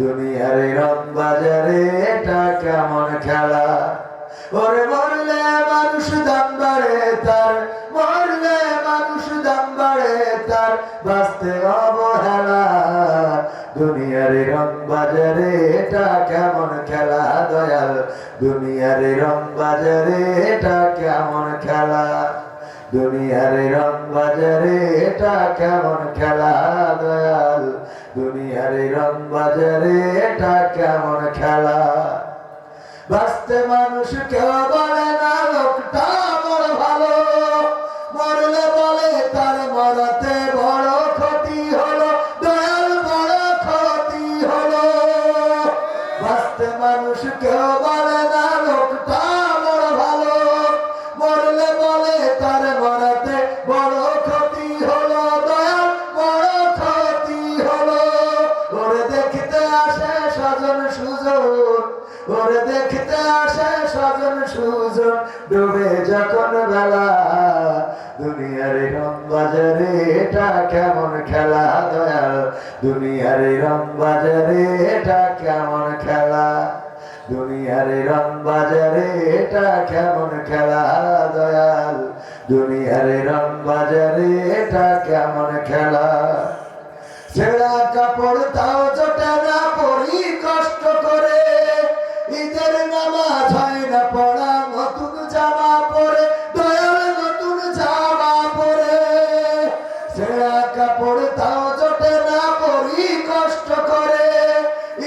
দুনিয়ার রং বাজারে এটা কেমন খেলা? ওরে মরলে মানুষ দাম বাড়ে তার, মরলে মানুষ দাম বাড়ে তার, বাঁচতে অবহেলা। দুনিয়ার রং বাজারে এটা কেমন খেলা, দয়াল? দুনিয়ার রং বাজারে এটা কেমন খেলা? দুনিয়ার রং বাজারে এটা কেমন খেলা দয়াল? দুনিয়ার রং বাজারে এটা কেমন খেলা? বাঁচতে মানুষ কেউ বলে না, লোকটা বড় ভালো। মরলে বলে তার মরতে বড় ক্ষতি হলো, দয়াল বড় ক্ষতি হলো। বাঁচতে মানুষ কেউ ওরে দেখতে আসে স্বজন সুজন, ডুবে যখন বেলা। দুনিয়ার রং বাজারে এটা কেমন খেলা দয়াল? দুনিয়ার রং বাজারে এটা কেমন খেলা? দুনিয়ার রং বাজারে এটা কেমন খেলা দয়াল? দুনিয়ার রং বাজারে এটা কেমন খেলা? ছেঁড়া কাপড় তাও ছেঁড়া কাপড় তাও জোটে না পরি কষ্ট করে।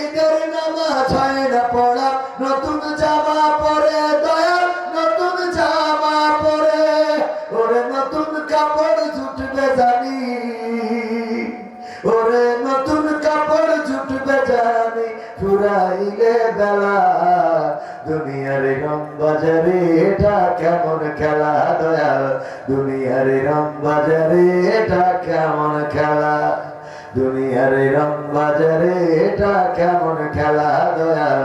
ঈদের নামাজ হয় না পড়া, নতুন জামা পরে, দয়াল নতুন জামা পরে। ওরে নতুন কাপড় জুটবে জানি, ওরে নতুন কাপড় জুটবে জানি, ফুরাইলে বেলা। দুনিয়ার রং বাজারে, এটা কেমন খেলা দয়াল? দুনিয়ার রং বাজারে, এটা কেমন খেলা? দুনিয়ার রং বাজারে, এটা কেমন খেলা দয়াল?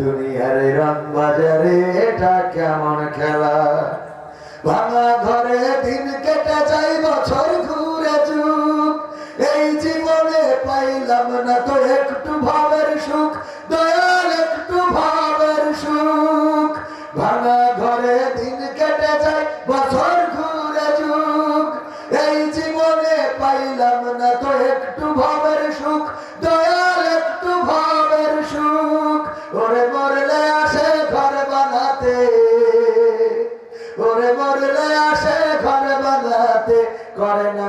দুনিয়ার রং বাজারে, এটা কেমন খেলা? ভাঙা ঘরে দিন কেটে যাই বছর ঘুরে যুগ এই জীবনে পাইলাম না তো একটু ভাঙা ঘরে দিন কেটে যায়, বছর ঘুরে যুগ। এই জীবনে পাইলাম না তো একটু ভাবের সুখ, দয়াল একটু ভাবের সুখ। ওরে মরলে আসে ঘর বানাতে, ওরে মরলে আসে ঘর বানাতে, করে না